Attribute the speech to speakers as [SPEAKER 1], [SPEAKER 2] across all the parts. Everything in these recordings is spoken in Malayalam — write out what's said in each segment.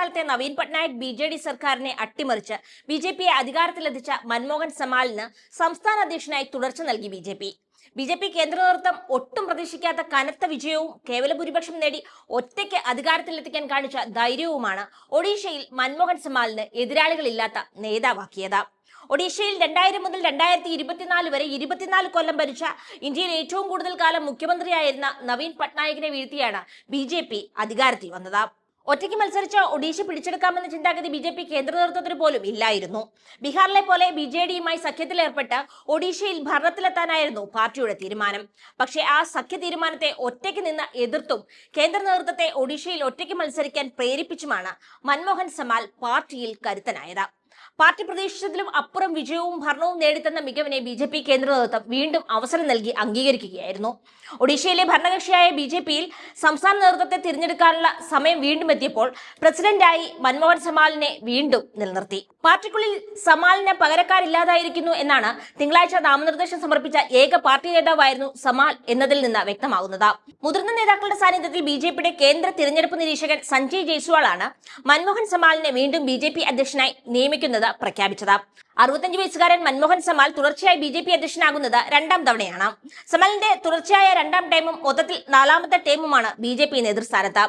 [SPEAKER 1] കാലത്തെ Naveen Patnaik B J D സർക്കാരിനെ അട്ടിമറിച്ച് ബി ജെ പിയെ അധികാരത്തിലെത്തിച്ച മൻമോഹൻ സമാലിന് സംസ്ഥാന അധ്യക്ഷനായി തുടർച്ച നൽകി B J P. B J P കേന്ദ്ര നേതൃത്വം ഒട്ടും പ്രതീക്ഷിക്കാത്ത കനത്ത വിജയവും കേവല ഭൂരിപക്ഷം നേടി ഒറ്റയ്ക്ക് അധികാരത്തിലെത്തിക്കാൻ കാണിച്ച ധൈര്യവുമാണ് ഒഡീഷയിൽ മൻമോഹൻ സമാലിന് എതിരാളികളില്ലാത്ത നേതാവാക്കിയത്. ഒഡീഷയിൽ രണ്ടായിരം മുതൽ രണ്ടായിരത്തി ഇരുപത്തിനാല് വരെ ഇരുപത്തിനാല് കൊല്ലം ഭരിച്ച ഇന്ത്യയിൽ ഏറ്റവും കൂടുതൽ കാലം മുഖ്യമന്ത്രിയായിരുന്ന നവീൻ പട്നായികിനെ വീഴ്ത്തിയാണ് ബി ജെ പി അധികാരത്തിൽ വന്നത്. ഒറ്റയ്ക്ക് മത്സരിച്ച ഒഡീഷ പിടിച്ചെടുക്കാമെന്ന ചിന്താഗതി ബി ജെ പി കേന്ദ്ര നേതൃത്വത്തിന് പോലും ഇല്ലായിരുന്നു. ബീഹാറിലെ പോലെ ബി ജെ ഡിയുമായി സഖ്യത്തിലേർപ്പെട്ട് ഒഡീഷയിൽ ഭരണത്തിലെത്താനായിരുന്നു പാർട്ടിയുടെ തീരുമാനം. പക്ഷേ ആ സഖ്യ തീരുമാനത്തെ ഒറ്റയ്ക്ക് നിന്ന് എതിർത്തും കേന്ദ്ര നേതൃത്വത്തെ ഒഡീഷയിൽ ഒറ്റയ്ക്ക് മത്സരിക്കാൻ പ്രേരിപ്പിച്ചുമാണ് മൻമോഹൻ സമാൽ പാർട്ടിയിൽ കരുത്തനായത്. പാർട്ടി പ്രതീക്ഷിച്ചതിലും അപ്പുറം വിജയവും ഭരണവും നേടിത്തന്ന മികവിനെ ബി ജെ പി കേന്ദ്ര നേതൃത്വം വീണ്ടും അവസരം നൽകി അംഗീകരിക്കുകയായിരുന്നു. ഒഡീഷയിലെ ഭരണകക്ഷിയായ ബി ജെ പിയിൽ സംസ്ഥാന നേതൃത്വത്തെ തിരഞ്ഞെടുക്കാനുള്ള സമയം വീണ്ടും എത്തിയപ്പോൾ പ്രസിഡന്റായി മൻമോഹൻ സമാലിനെ വീണ്ടും നിലനിർത്തി. പാർട്ടിക്കുള്ളിൽ സമാലിന് പകരക്കാരില്ലാതായിരിക്കുന്നു എന്നാണ് തിങ്കളാഴ്ച നാമനിർദ്ദേശം സമർപ്പിച്ച ഏക പാർട്ടി നേതാവായിരുന്നു സമാൽ എന്നതിൽ നിന്ന് വ്യക്തമാകുന്നത്. മുതിർന്ന നേതാക്കളുടെ സാന്നിധ്യത്തിൽ ബി ജെ പിയുടെ കേന്ദ്ര തിരഞ്ഞെടുപ്പ് നിരീക്ഷകൻ സഞ്ജയ് ജയ്സ്വാളാണ് മൻമോഹൻ സമാലിനെ വീണ്ടും ബി ജെ പി അധ്യക്ഷനായി നിയമിക്കുന്നത്. പ്രഖ്യാപിച്ചത്. അറുപത്തഞ്ച് വയസ്സുകാരൻ മൻമോഹൻ സമാൽ തുടർച്ചയായി ബി ജെ പി അധ്യക്ഷനാകുന്നത് രണ്ടാം തവണയാണ്. സമാലിന്റെ തുടർച്ചയായ രണ്ടാം ടൈമും മൊത്തത്തിൽ നാലാമത്തെ ടൈമുമാണ് ബി ജെ പി നേതൃസ്ഥാനത്ത്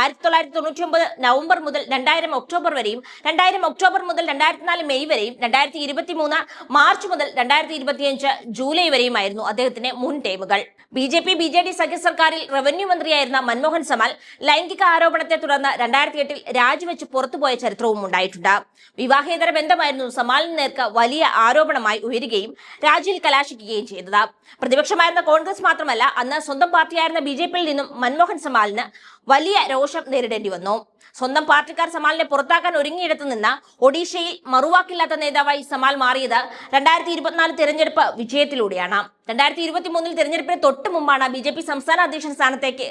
[SPEAKER 1] ആയിരത്തി തൊള്ളായിരത്തി തൊണ്ണൂറ്റി ഒമ്പത് നവംബർ മുതൽ രണ്ടായിരം ഒക്ടോബർ വരെയും രണ്ടായിരം ഒക്ടോബർ മുതൽ രണ്ടായിരത്തി നാല് മെയ് വരെയും രണ്ടായിരത്തി ഇരുപത്തി മൂന്ന് മാർച്ച് മുതൽ രണ്ടായിരത്തി ഇരുപത്തിയഞ്ച് ജൂലൈ വരെയുമായിരുന്നു അദ്ദേഹത്തിന്റെ മുൻ ടൈമുകൾ. B J P B J D സഖ്യ സർക്കാരിൽ റവന്യൂ മന്ത്രിയായിരുന്ന മൻമോഹൻ സമാൽ ലൈംഗിക ആരോപണത്തെ തുടർന്ന് രണ്ടായിരത്തി എട്ടിൽ രാജിവെച്ച് പുറത്തുപോയ ചരിത്രവും ഉണ്ടായിട്ടുണ്ട്. വിവാഹേതര ബന്ധമായിരുന്നു സമാലിന് നേർക്ക് വലിയ ആരോപണമായി ഉയരുകയും രാജിയിൽ കലാശിക്കുകയും ചെയ്തത്. പ്രതിപക്ഷമായിരുന്ന കോൺഗ്രസ് മാത്രമല്ല അന്ന് സ്വന്തം പാർട്ടിയായിരുന്ന ബി ജെ പിയിൽ നിന്നും മൻമോഹൻ സമാലിന് വലിയ രോഷം നേരിടേണ്ടി വന്നു. സ്വന്തം പാർട്ടിക്കാർ സമാലിനെ പുറത്താക്കാൻ ഒരുങ്ങിയിടത്ത് നിന്ന് ഒഡീഷയിൽ മറുവാക്കില്ലാത്ത നേതാവായി സമാൽ മാറിയത് രണ്ടായിരത്തി ഇരുപത്തിനാല് തെരഞ്ഞെടുപ്പ് വിജയത്തിലൂടെയാണ്. രണ്ടായിരത്തി ഇരുപത്തി മൂന്നിൽ തെരഞ്ഞെടുപ്പിന് തൊട്ട് മുമ്പാണ് ബി ജെ പി സംസ്ഥാന അധ്യക്ഷൻ സ്ഥാനത്തേക്ക്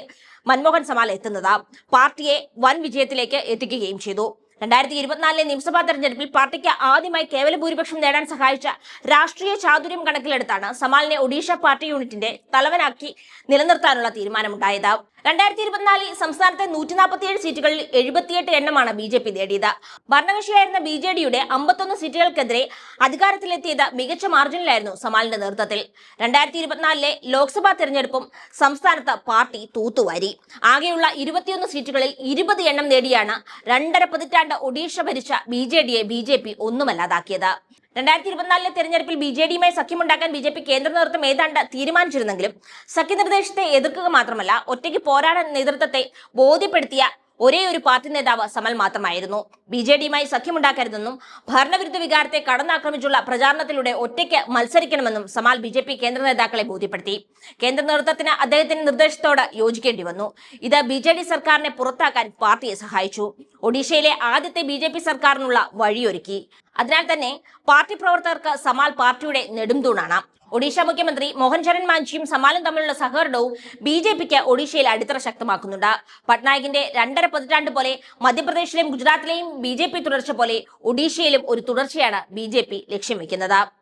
[SPEAKER 1] മൻമോഹൻ സമാൽ എത്തുന്നത്. പാർട്ടിയെ വൻ വിജയത്തിലേക്ക് എത്തിക്കുകയും ചെയ്തു. രണ്ടായിരത്തി ഇരുപത്തിനാലിലെ നിയമസഭാ തെരഞ്ഞെടുപ്പിൽ പാർട്ടിക്ക് ആദ്യമായി കേവല ഭൂരിപക്ഷം നേടാൻ സഹായിച്ച രാഷ്ട്രീയ ചാതുര്യം കണക്കിലെടുത്താണ് സമാലിനെ ഒഡീഷ പാർട്ടി യൂണിറ്റിന്റെ തലവനാക്കി നിലനിർത്താനുള്ള തീരുമാനമുണ്ടായത്. രണ്ടായിരത്തി ഇരുപത്തിനാലിൽ സംസ്ഥാനത്തെ നൂറ്റി നാൽപ്പത്തിയേഴ് സീറ്റുകളിൽ എഴുപത്തിയെട്ട് എണ്ണമാണ് ബി ജെ പി നേടിയത്. ഭരണകക്ഷിയായിരുന്ന ബി ജെ ഡിയുടെ അമ്പത്തൊന്ന് സീറ്റുകൾക്കെതിരെ അധികാരത്തിലെത്തിയത് മികച്ച മാർജിനിലായിരുന്നു സമാലിന്റെ നേതൃത്വത്തിൽ. രണ്ടായിരത്തി ഇരുപത്തിനാലിലെ ലോക്സഭാ തെരഞ്ഞെടുപ്പും സംസ്ഥാനത്ത് പാർട്ടി തൂത്തുവാരി. ആകെയുള്ള ഇരുപത്തിയൊന്ന് സീറ്റുകളിൽ ഇരുപത് എണ്ണം നേടിയാണ് രണ്ടര പതിറ്റാണ്ട് ഒഡീഷ ഭരിച്ച ബി ജെ ഡിയെ ബി ജെ പി ഒന്നുമല്ലാതാക്കിയത്. രണ്ടായിരത്തി ഇരുപത്തിനാലിലെ തെരഞ്ഞെടുപ്പിൽ ബി ജെ ഡിയുമായി സഖ്യമുണ്ടാക്കാൻ ബി ജെ പി കേന്ദ്ര നേതൃത്വം ഏതാണ്ട് തീരുമാനിച്ചിരുന്നെങ്കിലും സഖ്യനിർദ്ദേശത്തെ എതിർക്കുക മാത്രമല്ല ഒറ്റയ്ക്ക് പോരാടാൻ നേതൃത്വത്തെ ബോധ്യപ്പെടുത്തിയ ഒരേ ഒരു പാർട്ടി നേതാവ് സമൽ മാത്രമായിരുന്നു. ബി ജെ ഡിയുമായി സഖ്യമുണ്ടാക്കരുതെന്നും ഭരണവിരുദ്ധ വികാരത്തെ കടന്നാക്രമിച്ചുള്ള പ്രചാരണത്തിലൂടെ ഒറ്റയ്ക്ക് മത്സരിക്കണമെന്നും സമാൽ ബി ജെ പി കേന്ദ്ര നേതാക്കളെ ബോധ്യപ്പെടുത്തി. കേന്ദ്ര നേതൃത്വത്തിന് അദ്ദേഹത്തിന്റെ നിർദ്ദേശത്തോട് യോജിക്കേണ്ടി വന്നു. ഇത് ബി ജെ ഡി സർക്കാരിനെ പുറത്താക്കാൻ പാർട്ടിയെ സഹായിച്ചു. ഒഡീഷയിലെ ആദ്യത്തെ ബി ജെ പി സർക്കാരിനുള്ള വഴിയൊരുക്കി. അതിനാൽ തന്നെ പാർട്ടി പ്രവർത്തകർക്ക് സമാൽ പാർട്ടിയുടെ നെടുംതൂണാണ് ഒഡീഷ മുഖ്യമന്ത്രി മോഹൻ ചരൺ മാഞ്ചിയും സമാലും തമ്മിലുള്ള സഹകരണവും ബി ജെ പിക്ക് ഒഡീഷയിൽ അടിത്തറ ശക്തമാക്കുന്നുണ്ട്. പട്നായികിന്റെ രണ്ടര പതിറ്റാണ്ട് പോലെ മധ്യപ്രദേശിലെയും ഗുജറാത്തിലെയും ബി ജെ പി തുടർച്ച പോലെ ഒഡീഷയിലും ഒരു തുടർച്ചയാണ് ബി ജെ പി ലക്ഷ്യം വെക്കുന്നത്.